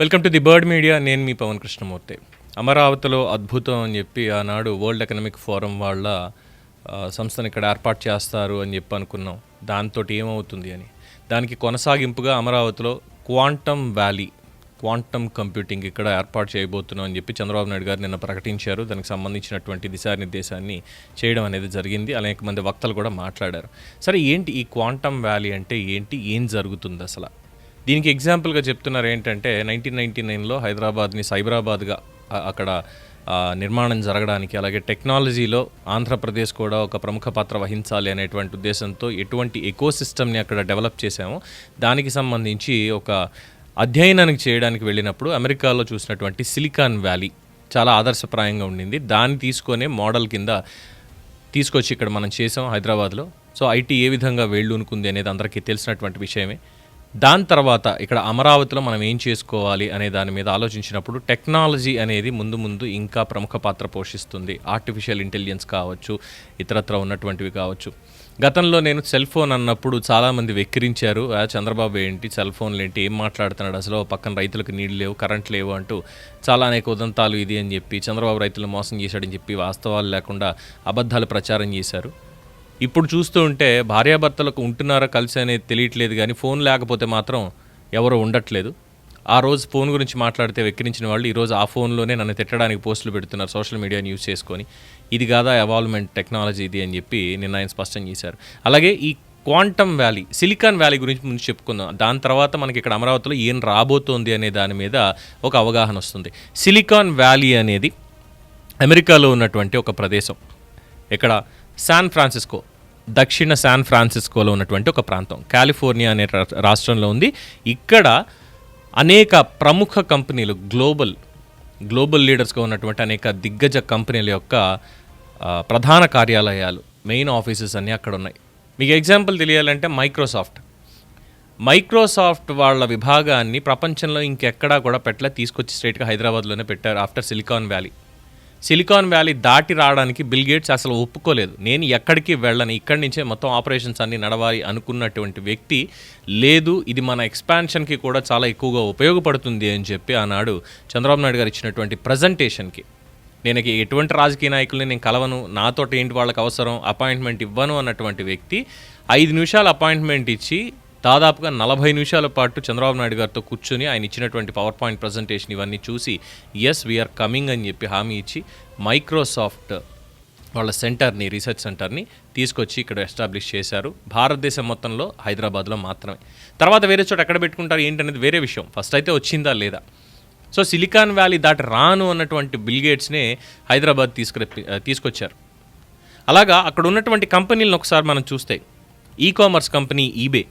Welcome to the Bird Media నేను మీ పవన్ కృష్ణమూర్తి. అమరావతిలో అద్భుతం అని చెప్పి ఆనాడు వరల్డ్ ఎకనామిక్ ఫోరం వాళ్ళ సంస్థను ఇక్కడ ఏర్పాటు చేస్తారు అని చెప్పి అనుకున్నాం. దాంతో ఏమవుతుంది అని. దానికి కొనసాగింపుగా అమరావతిలో క్వాంటమ్ వ్యాలీ క్వాంటమ్ కంప్యూటింగ్ ఇక్కడ ఏర్పాటు చేయబోతున్నాం అని చెప్పి చంద్రబాబు నాయుడు గారు నిన్న ప్రకటించారు. దానికి సంబంధించినటువంటి దిశానిర్దేశాన్ని చేయడం అనేది జరిగింది. అనేక మంది వక్తలు కూడా మాట్లాడారు. సరే ఏంటి ఈ క్వాంటమ్ వ్యాలీ అంటే ఏంటి? ఏం జరుగుతుంది అసలు? దీనికి ఎగ్జాంపుల్గా చెప్తున్నారు ఏంటంటే నైన్టీన్ నైన్టీ నైన్లో హైదరాబాద్ని సైబరాబాద్గా అక్కడ నిర్మాణం జరగడానికి అలాగే టెక్నాలజీలో ఆంధ్రప్రదేశ్ కూడా ఒక ప్రముఖ పాత్ర వహించాలి అనేటువంటి ఉద్దేశంతో ఎటువంటి ఎకో సిస్టమ్ని అక్కడ డెవలప్ చేశామో. దానికి సంబంధించి ఒక అధ్యయనానికి చేయడానికి వెళ్ళినప్పుడు అమెరికాలో చూసినటువంటి సిలికాన్ వ్యాలీ చాలా ఆదర్శప్రాయంగా ఉండింది. దాన్ని తీసుకొనే మోడల్ కింద తీసుకొచ్చి ఇక్కడ మనం చేసాం హైదరాబాద్లో. సో ఐటీ ఏ విధంగా వేళ్ళూనుకుంది అనేది అందరికీ తెలిసినటువంటి విషయమే. దాని తర్వాత ఇక్కడ అమరావతిలో మనం ఏం చేసుకోవాలి అనే దాని మీద ఆలోచించినప్పుడు టెక్నాలజీ అనేది ముందు ముందు ఇంకా ప్రముఖ పాత్ర పోషిస్తుంది. ఆర్టిఫిషియల్ ఇంటెలిజెన్స్ కావచ్చు ఇతరత్ర ఉన్నటువంటివి కావచ్చు. గతంలో నేను సెల్ ఫోన్ అన్నప్పుడు చాలామంది వెక్కిరించారు. చంద్రబాబు ఏంటి? సెల్ ఫోన్లు ఏంటి? ఏం మాట్లాడుతున్నాడు? అసలు పక్కన రైతులకు నీళ్ళు లేవు కరెంట్ లేవు అంటూ చాలా అనేక ఉదంతాలు ఇది అని చెప్పి చంద్రబాబు రైతులను మోసం చేశాడని చెప్పి వాస్తవాలు లేకుండా అబద్ధాలు ప్రచారం చేశారు. ఇప్పుడు చూస్తూ ఉంటే భార్యాభర్తలకు ఉంటున్నారా కలిసి అనేది తెలియట్లేదు కానీ ఫోన్ లేకపోతే మాత్రం ఎవరు ఉండట్లేదు. ఆ రోజు ఫోన్ గురించి మాట్లాడితే వెక్కిరించిన వాళ్ళు ఈరోజు ఆ ఫోన్లోనే నన్ను తిట్టడానికి పోస్టులు పెడుతున్నారు సోషల్ మీడియాని యూజ్ చేసుకొని. ఇది కాదా ఎవాల్వ్మెంట్ టెక్నాలజీ ఇది అని చెప్పి నిన్న ఆయన స్పష్టం చేశారు. అలాగే ఈ క్వాంటమ్ వ్యాలీ సిలికాన్ వ్యాలీ గురించి ముందు చెప్పుకుందాం. దాని తర్వాత మనకి ఇక్కడ అమరావతిలో ఏం రాబోతోంది అనే దాని మీద ఒక అవగాహన వస్తుంది. సిలికాన్ వ్యాలీ అనేది అమెరికాలో ఉన్నటువంటి ఒక ప్రదేశం. ఇక్కడ శాన్ ఫ్రాన్సిస్కో దక్షిణ శాన్ ఫ్రాన్సిస్కోలో ఉన్నటువంటి ఒక ప్రాంతం. కాలిఫోర్నియా అనే రా- రాష్ట్రంలో ఉంది. ఇక్కడ అనేక ప్రముఖ కంపెనీలు గ్లోబల్ గ్లోబల్ లీడర్స్గా ఉన్నటువంటి అనేక దిగ్గజ కంపెనీల యొక్క ప్రధాన కార్యాలయాలు మెయిన్ ఆఫీసెస్ అన్నీ అక్కడ ఉన్నాయి. మీకు ఎగ్జాంపుల్ తెలియాలంటే మైక్రోసాఫ్ట్. మైక్రోసాఫ్ట్ వాళ్ళ విభాగాన్ని ప్రపంచంలో ఇంకెక్కడా కూడా పెట్టలే తీసుకొచ్చి స్ట్రైట్గా హైదరాబాద్లోనే పెట్టారు after Silicon Valley. Silicon Valley దాటి రావడానికి బిల్ గేట్స్ అసలు ఒప్పుకోలేదు. నేను ఎక్కడికి వెళ్ళను ఇక్కడి నుంచే మొత్తం ఆపరేషన్స్ అన్ని నడవాలి అనుకున్నటువంటి వ్యక్తి లేదు ఇది మన ఎక్స్పాన్షన్కి కూడా చాలా ఎక్కువగా ఉపయోగపడుతుంది అని చెప్పి ఆనాడు చంద్రబాబు నాయుడు గారు ఇచ్చినటువంటి ప్రజెంటేషన్కి. నేను ఎటువంటి రాజకీయ నాయకుల్ని నేను కలవను నాతో ఏంటి వాళ్ళకి అవసరం అపాయింట్మెంట్ ఇవ్వను అన్నటువంటి వ్యక్తి ఐదు నిమిషాలు అపాయింట్మెంట్ ఇచ్చి దాదాపుగా నలభై నిమిషాల పాటు చంద్రబాబు నాయుడు గారితో కూర్చుని ఆయన ఇచ్చినటువంటి పవర్ పాయింట్ ప్రజెంటేషన్ ఇవన్నీ చూసి ఎస్ వీఆర్ కమింగ్ అని చెప్పి హామీ ఇచ్చి మైక్రోసాఫ్ట్ వాళ్ళ సెంటర్ని రీసెర్చ్ సెంటర్ని తీసుకొచ్చి ఇక్కడ ఎస్టాబ్లిష్ చేశారు. భారతదేశం మొత్తంలో హైదరాబాద్లో మాత్రమే. తర్వాత వేరే చోట ఎక్కడ పెట్టుకుంటారు ఏంటనేది వేరే విషయం. ఫస్ట్ అయితే వచ్చిందా లేదా? సో సిలికాన్ వ్యాలీ దాటి రాను అన్నటువంటి బిల్గేట్స్నే హైదరాబాద్ తీసుకుర తీసుకొచ్చారు. అలాగా అక్కడ ఉన్నటువంటి కంపెనీలను ఒకసారి మనం చూస్తే ecommerce company eBay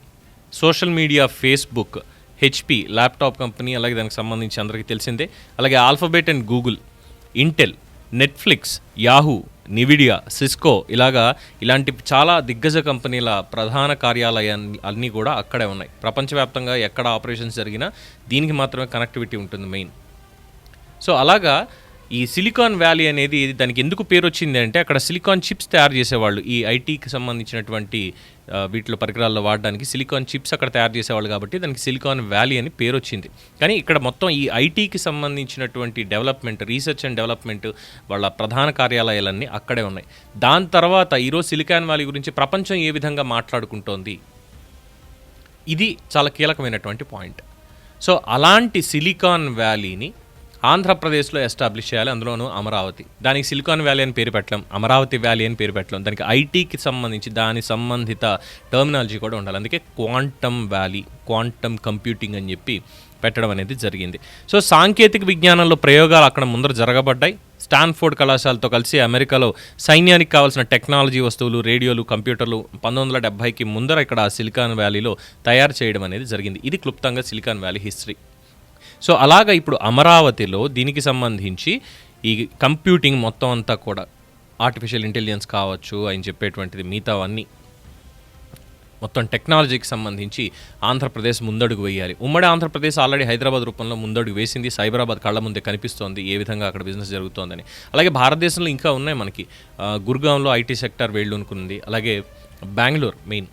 social media Facebook HP laptop company అలాగే దానికి సంబంధించి అందరికీ తెలిసిందే. అలాగే Alphabet and Google Intel Netflix Yahoo Nvidia Cisco ఇలాగా ఇలాంటి చాలా దిగ్గజ కంపెనీల ప్రధాన కార్యాలయాన్ని అన్నీ కూడా అక్కడే ఉన్నాయి. ప్రపంచవ్యాప్తంగా ఎక్కడ ఆపరేషన్స్ జరిగినా దీనికి మాత్రమే కనెక్టివిటీ ఉంటుంది మెయిన్. సో అలాగా ఈ సిలికాన్ వ్యాలీ అనేది దానికి ఎందుకు పేరు వచ్చింది అంటే అక్కడ సిలికాన్ చిప్స్ తయారు చేసేవాళ్ళు. ఈ ఐటీకి సంబంధించినటువంటి వీటిలో పరికరాల్లో వాడడానికి సిలికాన్ చిప్స్ అక్కడ తయారు చేసేవాళ్ళు కాబట్టి దానికి సిలికాన్ వ్యాలీ అని పేరు వచ్చింది కానీ ఇక్కడ మొత్తం ఈ ఐటీకి సంబంధించినటువంటి డెవలప్మెంట్ రీసెర్చ్ అండ్ డెవలప్మెంట్ వాళ్ళ ప్రధాన కార్యాలయాలన్నీ అక్కడే ఉన్నాయి. దాని తర్వాత ఈరోజు సిలికాన్ వ్యాలీ గురించి ప్రపంచం ఏ విధంగా మాట్లాడుకుంటోంది? ఇది చాలా కీలకమైనటువంటి పాయింట్. సో అలాంటి సిలికాన్ వ్యాలీని ఆంధ్రప్రదేశ్లో ఎస్టాబ్లిష్ చేయాలి అందులోనూ అమరావతి. దానికి సిలికాన్ వ్యాలీ అని పేరు పెట్టలేం. అమరావతి వ్యాలీ అని పేరు పెట్టలేం. దానికి ఐటీకి సంబంధించి దాని సంబంధిత టర్మినాలజీ కూడా ఉండాలి. అందుకే క్వాంటమ్ వ్యాలీ క్వాంటమ్ కంప్యూటింగ్ అని చెప్పి పెట్టడం అనేది జరిగింది. సో సాంకేతిక విజ్ఞానంలో ప్రయోగాలు అక్కడ ముందర జరగబడ్డాయి. స్టాన్ఫోర్డ్ కళాశాలతో కలిసి అమెరికాలో సైన్యానికి కావాల్సిన టెక్నాలజీ వస్తువులు రేడియోలు కంప్యూటర్లు పంతొమ్మిది వందల డెబ్బైకి ముందర ఇక్కడ సిలికాన్ వ్యాలీలో తయారు చేయడం అనేది జరిగింది. ఇది క్లుప్తంగా సిలికాన్ వ్యాలీ హిస్టరీ. సో అలాగా ఇప్పుడు అమరావతిలో దీనికి సంబంధించి ఈ కంప్యూటింగ్ మొత్తం అంతా కూడా ఆర్టిఫిషియల్ ఇంటెలిజెన్స్ కావచ్చు ఆయన చెప్పేటువంటిది మిగతావన్నీ మొత్తం టెక్నాలజీకి సంబంధించి ఆంధ్రప్రదేశ్ ముందడుగు వేయాలి. ఉమ్మడి ఆంధ్రప్రదేశ్ ఆల్రెడీ హైదరాబాద్ రూపంలో ముందడుగు వేసింది. సైబరాబాద్ కళ్ళ ముందే కనిపిస్తోంది ఏ విధంగా అక్కడ బిజినెస్ జరుగుతోందని. అలాగే భారతదేశంలో ఇంకా ఉన్నాయి మనకి. గుర్గాంలో ఐటీ సెక్టర్ వేళ్ళునుకుంది అలాగే బెంగళూరు మెయిన్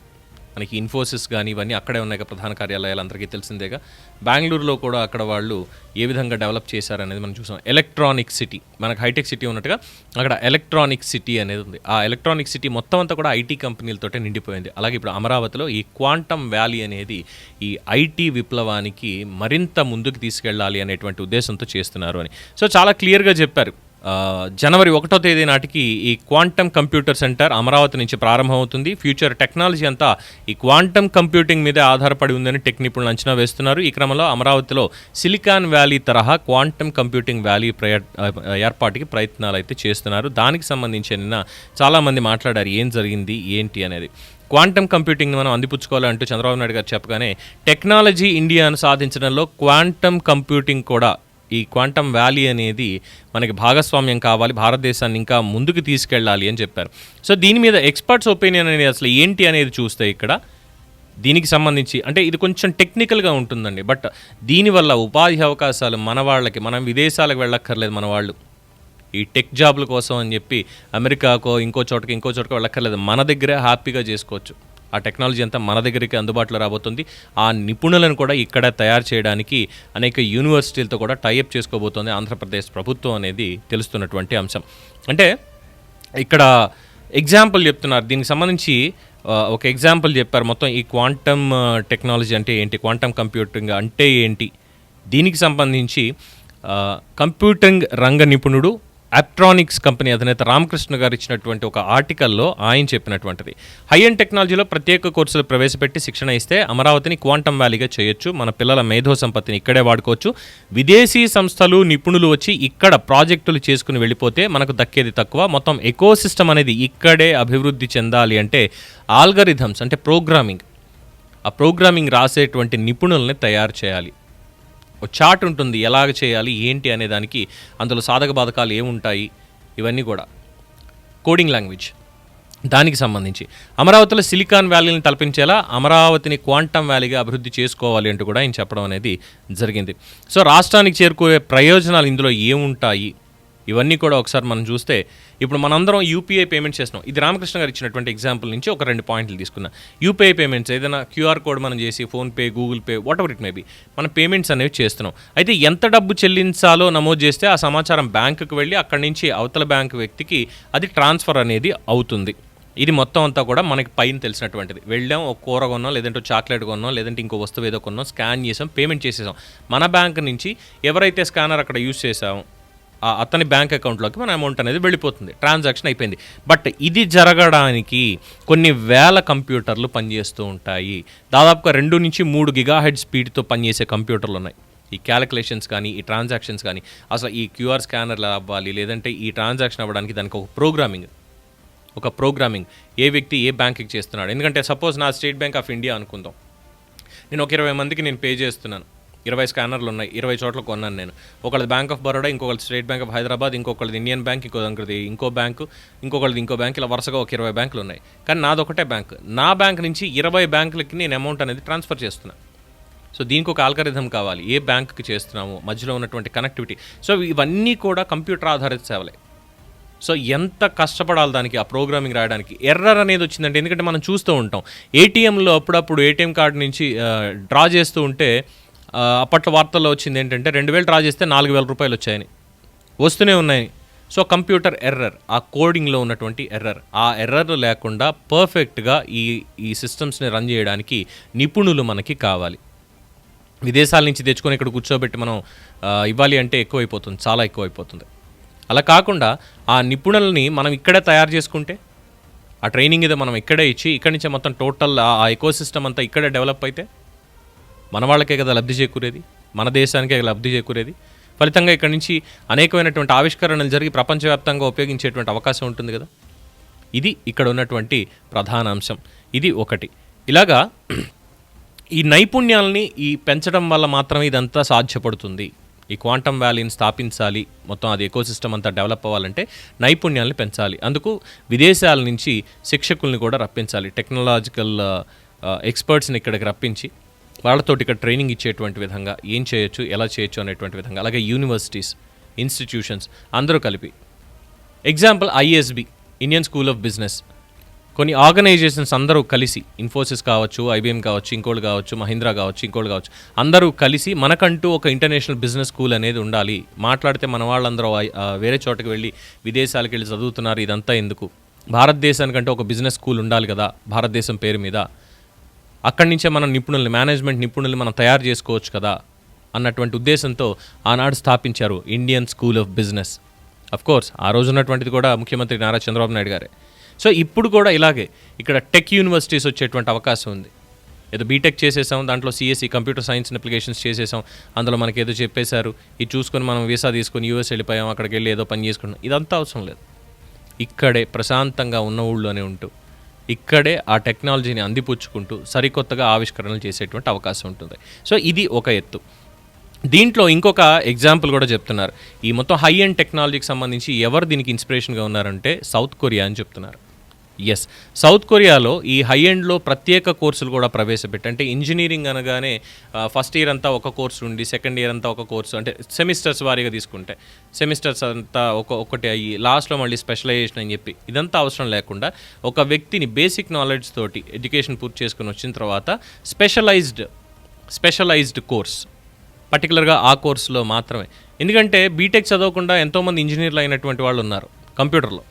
మనకి ఇన్ఫోసిస్ కానీ ఇవన్నీ అక్కడే ఉన్నాయి ప్రధాన కార్యాలయాలు అందరికీ తెలిసిందేగా. బెంగళూరులో కూడా అక్కడ వాళ్ళు ఏ విధంగా డెవలప్ చేశారనేది మనం చూసాం. ఎలక్ట్రానిక్ సిటీ మనకు హైటెక్ సిటీ ఉన్నట్టుగా అక్కడ ఎలక్ట్రానిక్ సిటీ అనేది ఉంది. ఆ ఎలక్ట్రానిక్ సిటీ మొత్తం అంతా కూడా ఐటీ కంపెనీలతోటే నిండిపోయింది. అలాగే ఇప్పుడు అమరావతిలో ఈ క్వాంటమ్ వ్యాలీ అనేది ఈ ఐటీ విప్లవానికి మరింత ముందుకు తీసుకెళ్ళాలి అనేటువంటి ఉద్దేశంతో చేస్తున్నారు అని. సో చాలా క్లియర్గా చెప్పారు. జనవరి ఒకటో తేదీ నాటికి ఈ క్వాంటమ్ కంప్యూటర్ సెంటర్ అమరావతి నుంచి ప్రారంభమవుతుంది. ఫ్యూచర్ టెక్నాలజీ అంతా ఈ క్వాంటమ్ కంప్యూటింగ్ మీదే ఆధారపడి ఉందని టెక్ నిపుణులు అంచనా వేస్తున్నారు. ఈ క్రమంలో అమరావతిలో సిలికాన్ వ్యాలీ తరహా క్వాంటమ్ కంప్యూటింగ్ వ్యాలీ ప్రయ ఏర్పాటుకి ప్రయత్నాలు అయితే చేస్తున్నారు. దానికి సంబంధించి నిన్న చాలామంది మాట్లాడారు ఏం జరిగింది ఏంటి అనేది. క్వాంటమ్ కంప్యూటింగ్ని మనం అందిపుచ్చుకోవాలంటూ చంద్రబాబు నాయుడు గారు చెప్పగానే టెక్నాలజీ ఇండియాను సాధించడంలో క్వాంటమ్ కంప్యూటింగ్ కూడా ఈ క్వాంటమ్ వ్యాలీ అనేది మనకి భాగస్వామ్యం కావాలి భారతదేశాన్ని ఇంకా ముందుకు తీసుకెళ్ళాలి అని చెప్పారు. సో దీని మీద ఎక్స్పర్ట్స్ ఒపీనియన్ అనేది అసలు ఏంటి అనేది చూస్తే ఇక్కడ దీనికి సంబంధించి అంటే ఇది కొంచెం టెక్నికల్గా ఉంటుందండి బట్ దీనివల్ల ఉపాధి అవకాశాలు మన వాళ్ళకి మనం విదేశాలకు వెళ్ళక్కర్లేదు మన వాళ్ళు. ఈ టెక్ జాబ్ల కోసం అని చెప్పి అమెరికాకో ఇంకో చోటకి ఇంకో చోటకి వెళ్ళక్కర్లేదు మన దగ్గరే హ్యాపీగా చేసుకోవచ్చు. ఆ టెక్నాలజీ అంతా మన దగ్గరికి అందుబాటులో రాబోతుంది. ఆ నిపుణులను కూడా ఇక్కడ తయారు చేయడానికి అనేక యూనివర్సిటీలతో కూడా టైఅప్ చేసుకోబోతోంది ఆంధ్రప్రదేశ్ ప్రభుత్వం అనేది తెలుస్తున్నటువంటి అంశం. అంటే ఇక్కడ ఎగ్జాంపుల్ చెప్తున్నారు. దీనికి సంబంధించి ఒక ఎగ్జాంపుల్ చెప్పారు. మొత్తం ఈ క్వాంటమ్ టెక్నాలజీ అంటే ఏంటి? క్వాంటమ్ కంప్యూటింగ్ అంటే ఏంటి? దీనికి సంబంధించి కంప్యూటింగ్ రంగ నిపుణుడు అప్ట్రానిక్స్ కంపెనీ అధినేత రామకృష్ణ గారు ఇచ్చినటువంటి ఒక ఆర్టికల్లో ఆయన చెప్పినటువంటిది. హై అండ్ టెక్నాలజీలో ప్రత్యేక కోర్సులు ప్రవేశపెట్టి శిక్షణ ఇస్తే అమరావతిని క్వాంటమ్ వ్యాలీగా చేయొచ్చు. మన పిల్లల మేధో సంపత్తిని ఇక్కడే వాడుకోవచ్చు. విదేశీ సంస్థలు నిపుణులు వచ్చి ఇక్కడ ప్రాజెక్టులు చేసుకుని వెళ్ళిపోతే మనకు దక్కేది తక్కువ. మొత్తం ఎకో సిస్టమ్ అనేది ఇక్కడే అభివృద్ధి చెందాలి అంటే ఆల్గరిథమ్స్ అంటే ప్రోగ్రామింగ్. ఆ ప్రోగ్రామింగ్ రాసేటువంటి నిపుణుల్ని తయారు చేయాలి. చార్ట్ ఉంటుంది ఎలాగ చేయాలి ఏంటి అనే దానికి అందులో సాధక బాధకాలు ఏముంటాయి ఇవన్నీ కూడా. కోడింగ్ లాంగ్వేజ్ దానికి సంబంధించి. అమరావతిలో సిలికాన్ వ్యాలీని తలపించేలా అమరావతిని క్వాంటమ్ వ్యాలీగా అభివృద్ధి చేసుకోవాలి అంటూ కూడా ఆయన చెప్పడం అనేది జరిగింది. సో రాష్ట్రానికి చేరుకునే ప్రయోజనాలు ఇందులో ఏముంటాయి? ఇవన్నీ కూడా ఒకసారి మనం చూస్తే ఇప్పుడు మనందరం యూపీఐ పేమెంట్ చేస్తున్నాం. ఇది రామకృష్ణ గారు ఇచ్చినటువంటి ఎగ్జాంపుల్ నుంచి ఒక రెండు పాయింట్లు తీసుకున్నా. యూపీఐ పేమెంట్స్ ఏదైనా క్యూఆర్ కోడ్ మనం చేసి PhonePe Google Pay whatever it may be మనం పేమెంట్స్ అనేవి చేస్తున్నాం. అయితే ఎంత డబ్బు చెల్లించాలో నమోదు చేస్తే ఆ సమాచారం బ్యాంకుకు వెళ్ళి అక్కడి నుంచి అవతల బ్యాంక్ వ్యక్తికి అది ట్రాన్స్ఫర్ అనేది అవుతుంది. ఇది మొత్తం అంతా కూడా మనకి పైన తెలిసినటువంటిది. వెళ్ళాం ఒక కూర కొన్నాం లేదంటే చాక్లెట్ కొన్నాం లేదంటే ఇంకో వస్తువు ఏదో కొన్నాం స్కాన్ చేసాం పేమెంట్ చేసేసాం. మన బ్యాంక్ నుంచి ఎవరైతే స్కానర్ అక్కడ యూస్ చేసామో అతని బ్యాంక్ అకౌంట్లోకి మన అమౌంట్ అనేది వెళ్ళిపోతుంది. ట్రాన్సాక్షన్ అయిపోయింది. బట్ ఇది జరగడానికి కొన్ని వేల కంప్యూటర్లు పనిచేస్తూ ఉంటాయి. దాదాపుగా రెండు నుంచి మూడు గిగా హెడ్ స్పీడ్తో పనిచేసే కంప్యూటర్లు ఉన్నాయి. ఈ క్యాలిక్యులేషన్స్ కానీ ఈ ట్రాన్సాక్షన్స్ కానీ అసలు ఈ క్యూఆర్ స్కానర్లు అవ్వాలి లేదంటే ఈ ట్రాన్సాక్షన్ అవ్వడానికి దానికి ఒక ప్రోగ్రామింగ్ ఒక ప్రోగ్రామింగ్. ఏ వ్యక్తి ఏ బ్యాంక్కి చేస్తున్నాడు? ఎందుకంటే సపోజ్ నా స్టేట్ బ్యాంక్ ఆఫ్ ఇండియా అనుకుందాం. నేను ఒక ఇరవై మందికి నేను పే చేస్తున్నాను. ఇరవై స్కానర్లు ఉన్నాయి ఇరవై చోట్ల కొన్నాను నేను. ఒకళ్ళది బ్యాంక్ ఆఫ్ బరోడా ఇంకొకటి స్టేట్ బ్యాంక్ ఆఫ్ హైదరాబాద్ ఇంకొకళ్ళది ఇండియన్ బ్యాంక్ ఇంకొకటి ఇంకో బ్యాంకు ఇంకొకళ్ళది ఇంకో బ్యాంక్ ఇలా వరుసగా ఒక ఇరవై బ్యాంకులు ఉన్నాయి. కానీ నాది ఒకటే బ్యాంక్ నా బ్యాంక్ నుంచి ఇరవై బ్యాంకులకి నేను అమౌంట్ అనేది ట్రాన్స్ఫర్ చేస్తున్నాను సో దీనికి ఒక ఆల్గరిథం కావాలి. ఏ బ్యాంక్కి చేస్తున్నాము? మధ్యలో ఉన్నటువంటి కనెక్టివిటీ సో ఇవన్నీ కూడా కంప్యూటర్ ఆధారిత సేవలే. సో ఎంత కష్టపడాలి దానికి ఆ ప్రోగ్రామింగ్ రాయడానికి? ఎర్రర్ అనేది వచ్చిందంటే ఎందుకంటే మనం చూస్తూ ఉంటాం. ఏటీఎంలో అప్పుడప్పుడు ఏటీఎం కార్డు నుంచి డ్రా చేస్తూ ఉంటే అప్పట్లో వార్తల్లో వచ్చింది ఏంటంటే రెండు వేలు డ్రా చేస్తే నాలుగు వేల రూపాయలు వచ్చాయని. వస్తూనే ఉన్నాయి సో కంప్యూటర్ ఎర్రర్ ఆ కోడింగ్లో ఉన్నటువంటి ఎర్రర్. ఆ ఎర్రర్ లేకుండా పర్ఫెక్ట్గా ఈ ఈ సిస్టమ్స్ని రన్ చేయడానికి నిపుణులు మనకి కావాలి. విదేశాల నుంచి తెచ్చుకొని ఇక్కడ కూర్చోబెట్టి మనం ఇవ్వాలి అంటే ఎక్కువైపోతుంది చాలా ఎక్కువైపోతుంది. అలా కాకుండా ఆ నిపుణులని మనం ఇక్కడే తయారు చేసుకుంటే ఆ ట్రైనింగ్ ఏదో మనం ఇక్కడే ఇచ్చి ఇక్కడి నుంచే మొత్తం టోటల్ ఆ ఎకో సిస్టమ్ అంతా ఇక్కడే డెవలప్ అయితే మన వాళ్ళకే కదా లబ్ధి చేకూరేది మన దేశానికే లబ్ధి చేకూరేది. ఫలితంగా ఇక్కడి నుంచి అనేకమైనటువంటి ఆవిష్కరణలు జరిగి ప్రపంచవ్యాప్తంగా ఉపయోగించేటువంటి అవకాశం ఉంటుంది కదా. ఇది ఇక్కడ ఉన్నటువంటి ప్రధాన అంశం ఇది ఒకటి. ఇలాగా ఈ నైపుణ్యాలని ఈ పెంచడం వల్ల మాత్రమే ఇదంతా సాధ్యపడుతుంది. ఈ క్వాంటమ్ వ్యాలీని స్థాపించాలి మొత్తం అది ఎకోసిస్టమ్ అంతా డెవలప్ అవ్వాలంటే నైపుణ్యాలను పెంచాలి. అందుకు విదేశాల నుంచి శిక్షకుల్ని కూడా రప్పించాలి. టెక్నాలజికల్ ఎక్స్పర్ట్స్ని ఇక్కడికి రప్పించి వాళ్ళతో ఇక్కడ ట్రైనింగ్ ఇచ్చేటువంటి విధంగా ఏం చేయొచ్చు ఎలా చేయొచ్చు అనేటువంటి విధంగా అలాగే యూనివర్సిటీస్ ఇన్స్టిట్యూషన్స్ అందరూ కలిపి. Example ISB Indian School of Business కొన్ని ఆర్గనైజేషన్స్ అందరూ కలిసి ఇన్ఫోసిస్ కావచ్చు ఐబీఎం కావచ్చు ఇంకోళ్ళు కావచ్చు మహీంద్రా కావచ్చు ఇంకోళ్ళు కావచ్చు అందరూ కలిసి మనకంటూ ఒక ఇంటర్నేషనల్ బిజినెస్ స్కూల్ అనేది ఉండాలి. మాట్లాడితే మన వాళ్ళందరూ వేరే చోటకి వెళ్ళి విదేశాలకు వెళ్ళి చదువుతున్నారు ఇదంతా ఎందుకు? భారతదేశానికంటే ఒక బిజినెస్ స్కూల్ ఉండాలి కదా భారతదేశం పేరు మీద. అక్కడి నుంచే మన నిపుణుల్ని మేనేజ్మెంట్ నిపుణుల్ని మనం తయారు చేసుకోవచ్చు కదా అన్నటువంటి ఉద్దేశంతో ఆనాడు స్థాపించారు Indian School of Business of course ఆ రోజు ఉన్నటువంటిది కూడా ముఖ్యమంత్రి నారా చంద్రబాబు నాయుడు గారే. సో ఇప్పుడు కూడా ఇలాగే ఇక్కడ టెక్ యూనివర్సిటీస్ వచ్చేటువంటి అవకాశం ఉంది. ఏదో బీటెక్ చేసేసాం దాంట్లో సిఎస్సి కంప్యూటర్ సైన్స్ అప్లికేషన్స్ చేసేసాం అందులో మనకి ఏదో చెప్పేశారు ఇది చూసుకొని మనం వీసా తీసుకొని యూఎస్ వెళ్ళిపోయాం అక్కడికి వెళ్ళి ఏదో పని చేసుకున్నాం ఇదంతా అవసరం లేదు. ఇక్కడే ప్రశాంతంగా ఉన్న ఊళ్ళోనే ఉంటూ ఇక్కడే ఆ టెక్నాలజీని అందిపుచ్చుకుంటూ సరికొత్తగా ఆవిష్కరణలు చేసేటువంటి అవకాశం ఉంటుంది. సో ఇది ఒక ఎత్తు. దీంట్లో ఇంకొక ఎగ్జాంపుల్ కూడా చెప్తున్నారు. ఈ మొత్తం హై అండ్ టెక్నాలజీకి సంబంధించి ఎవరు దీనికి ఇన్స్పిరేషన్గా ఉన్నారంటే సౌత్ కొరియా అని చెప్తున్నారు. ఎస్ సౌత్ కొరియాలో ఈ హై ఎండ్లో ప్రత్యేక కోర్సులు కూడా ప్రవేశపెట్టి అంటే ఇంజనీరింగ్ అనగానే ఫస్ట్ ఇయర్ అంతా ఒక కోర్సు ఉండి సెకండ్ ఇయర్ అంతా ఒక కోర్సు అంటే సెమిస్టర్స్ వారీగా తీసుకుంటే సెమిస్టర్స్ అంతా ఒక ఒకటి అయ్యి లాస్ట్లో మళ్ళీ స్పెషలైజేషన్ అని చెప్పి ఇదంతా అవసరం లేకుండా ఒక వ్యక్తిని బేసిక్ నాలెడ్జ్ తోటి ఎడ్యుకేషన్ పూర్తి చేసుకుని వచ్చిన తర్వాత స్పెషలైజ్డ్ స్పెషలైజ్డ్ కోర్స్ పర్టికులర్గా ఆ కోర్సులో మాత్రమే. ఎందుకంటే బీటెక్ చదవకుండా ఎంతోమంది ఇంజనీర్లు అయినటువంటి వాళ్ళు ఉన్నారు కంప్యూటర్లో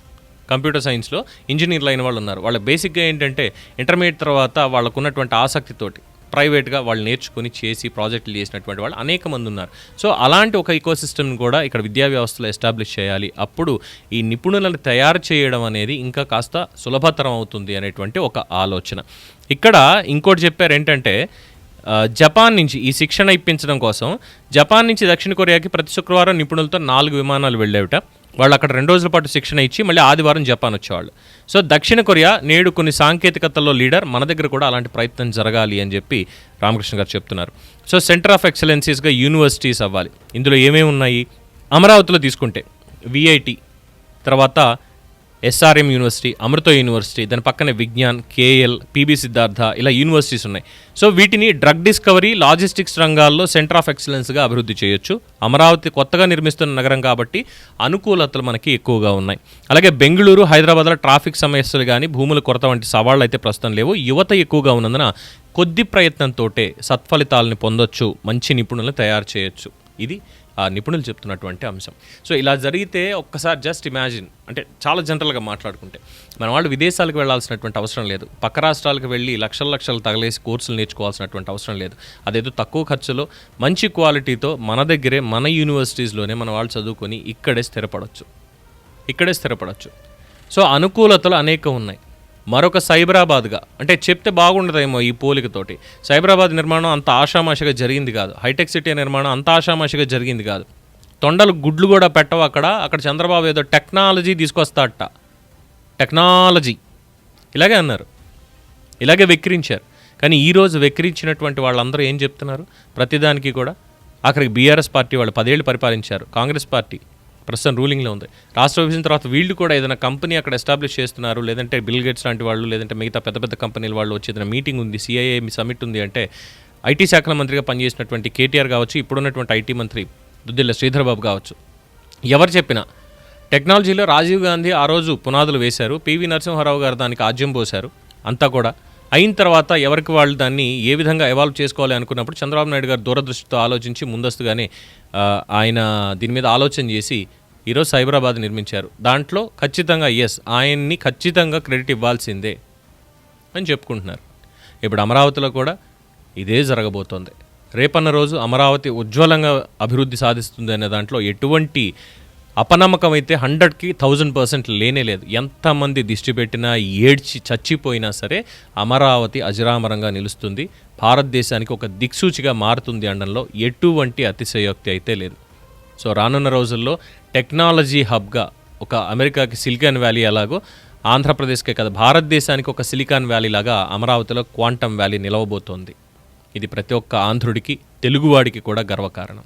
కంప్యూటర్ సైన్స్లో ఇంజనీర్లు అయిన వాళ్ళు ఉన్నారు. వాళ్ళ బేసిక్గా ఏంటంటే ఇంటర్మీడియట్ తర్వాత వాళ్ళకున్నటువంటి ఆసక్తితోటి ప్రైవేట్గా వాళ్ళు నేర్చుకుని చేసి ప్రాజెక్టులు చేసినటువంటి వాళ్ళు అనేక మంది ఉన్నారు. సో అలాంటి ఒక ఈకో సిస్టమ్ని కూడా ఇక్కడ విద్యా వ్యవస్థలో ఎస్టాబ్లిష్ చేయాలి. అప్పుడు ఈ నిపుణులను తయారు చేయడం అనేది ఇంకా కాస్త సులభతరం అవుతుంది అనేటువంటి ఒక ఆలోచన. ఇక్కడ ఇంకోటి చెప్పారు ఏంటంటే జపాన్ నుంచి ఈ శిక్షణ ఇప్పించడం కోసం జపాన్ నుంచి దక్షిణ కొరియాకి ప్రతి శుక్రవారం నిపుణులతో నాలుగు విమానాలు వెళ్ళేవిట. వాళ్ళు అక్కడ రెండు రోజుల పాటు శిక్షణ ఇచ్చి మళ్ళీ ఆదివారం జపాన్ వచ్చేవాళ్ళు. సో దక్షిణ కొరియా నేడు కొన్ని సాంకేతికతల్లో లీడర్ మన దగ్గర కూడా అలాంటి ప్రయత్నం జరగాలి అని చెప్పి రామకృష్ణ గారు చెప్తున్నారు. సో సెంటర్ ఆఫ్ ఎక్సలెన్సీస్గా యూనివర్సిటీస్ అవ్వాలి. ఇందులో ఏమేమి ఉన్నాయి? అమరావతిలో తీసుకుంటే విఐటి తర్వాత ఎస్ఆర్ఎం యూనివర్సిటీ అమృత యూనివర్సిటీ దాని పక్కనే విజ్ఞాన్ కేఎల్ పీబీ సిద్ధార్థ ఇలా యూనివర్సిటీస్ ఉన్నాయి. సో వీటిని డ్రగ్ డిస్కవరీ లాజిస్టిక్స్ రంగాల్లో సెంటర్ ఆఫ్ ఎక్సలెన్స్గా అభివృద్ధి చేయొచ్చు. అమరావతి కొత్తగా నిర్మిస్తున్న నగరం కాబట్టి అనుకూలతలు మనకి ఎక్కువగా ఉన్నాయి. అలాగే బెంగళూరు హైదరాబాద్లో ట్రాఫిక్ సమస్యలు కానీ భూముల కొరత వంటి సవాళ్ళు అయితే ప్రస్తుతం లేవు. యువత ఎక్కువగా ఉన్నందున కొద్ది ప్రయత్నంతో సత్ఫలితాలను పొందొచ్చు మంచి నిపుణులను తయారు చేయొచ్చు. ఇది ఆ నిపుణులు చెప్తున్నటువంటి అంశం. సో ఇలా జరిగితే ఒక్కసారి జస్ట్ ఇమాజిన్ అంటే చాలా జనరల్గా మాట్లాడుకుంటే మన వాళ్ళు విదేశాలకు వెళ్ళాల్సినటువంటి అవసరం లేదు. పక్క రాష్ట్రాలకు వెళ్ళి లక్షల లక్షలు తగలేసి కోర్సులు నేర్చుకోవాల్సినటువంటి అవసరం లేదు. అదేదో తక్కువ ఖర్చులో మంచి క్వాలిటీతో మన దగ్గరే మన యూనివర్సిటీస్లోనే మన వాళ్ళు చదువుకొని ఇక్కడే స్థిరపడవచ్చు ఇక్కడే స్థిరపడవచ్చు సో అనుకూలతలు అనేకం ఉన్నాయి. మరొక సైబరాబాద్గా. అంటే చెప్తే బాగుండదేమో ఈ పోలికతోటి. సైబరాబాద్ నిర్మాణం అంత ఆషామాషిగా జరిగింది కాదు. హైటెక్ సిటీ నిర్మాణం అంత ఆషామాషిగా జరిగింది కాదు. తొండలు గుడ్లు కూడా పెట్టవు అక్కడ. అక్కడ చంద్రబాబు ఏదో టెక్నాలజీ తీసుకొస్తాడట. టెక్నాలజీ. ఇలాగే అన్నారు. ఇలాగే వెక్కిరించారు. కానీ ఈరోజు వెక్కిరించినటువంటి వాళ్ళందరూ ఏం చెప్తున్నారు? ప్రతిదానికి కూడా. అక్కడికి బీఆర్ఎస్ పార్టీ వాళ్ళు పదేళ్ళు పరిపాలించారు. కాంగ్రెస్ పార్టీ ప్రస్తుతం రూలింగ్లో ఉంది. రాష్ట్ర విభజన తర్వాత వీళ్ళు కూడా ఏదైనా కంపెనీ అక్కడ ఎస్టాబ్లిష్ చేస్తున్నారు లేదంటే బిల్ గేట్స్ లాంటి వాళ్ళు లేదంటే మిగతా పెద్ద పెద్ద కంపెనీల వాళ్ళు వచ్చి ఏదైనా మీటింగ్ ఉంది సిఐఏ సమిట్ ఉంది అంటే ఐటీ శాఖల మంత్రిగా పనిచేసినటువంటి కేటీఆర్ కావచ్చు ఇప్పుడున్నటువంటి ఐటీ మంత్రి దుద్దిల్ల శ్రీధర్ బాబు కావచ్చు. ఎవరు చెప్పినా టెక్నాలజీలో రాజీవ్ గాంధీ ఆ రోజు పునాదులు వేశారు పివి నరసింహారావు గారు దానికి ఆజ్యం పోశారు అంతా కూడా అయిన తర్వాత ఎవరికి వాళ్ళు దాన్ని ఏ విధంగా ఎవాల్వ్ చేసుకోవాలి అనుకున్నప్పుడు చంద్రబాబు నాయుడు గారు దూరదృష్టితో ఆలోచించి ముందస్తుగానే ఆయన దీని మీద ఆలోచన చేసి ఈరోజు సైబరాబాద్ నిర్మించారు. దాంట్లో ఖచ్చితంగా ఎస్ ఆయన్ని ఖచ్చితంగా క్రెడిట్ ఇవ్వాల్సిందే అని చెప్పుకుంటున్నారు. ఇప్పుడు అమరావతిలో కూడా ఇదే జరగబోతోంది. రేపన్న రోజు అమరావతి ఉజ్వలంగా అభివృద్ధి సాధిస్తుంది అనే దాంట్లో ఎటువంటి అపనమ్మకం అయితే హండ్రెడ్కి థౌజండ్ పర్సెంట్ లేనే లేదు. ఎంతమంది దిష్టి పెట్టినా ఏడ్చి చచ్చిపోయినా సరే అమరావతి అజరామరంగా నిలుస్తుంది. భారతదేశానికి ఒక దిక్సూచిగా మారుతుంది అనడంలో ఎటువంటి అతిశయోక్తి అయితే లేదు. సో రానున్న రోజుల్లో టెక్నాలజీ హబ్గా ఒక అమెరికాకి సిలికాన్ వ్యాలీ ఎలాగో ఆంధ్రప్రదేశ్కే కదా భారతదేశానికి ఒక సిలికాన్ వ్యాలీ లాగా అమరావతిలో క్వాంటమ్ వ్యాలీ నిలవబోతోంది. ఇది ప్రతి ఒక్క ఆంధ్రుడికి తెలుగువాడికి కూడా గర్వకారణం.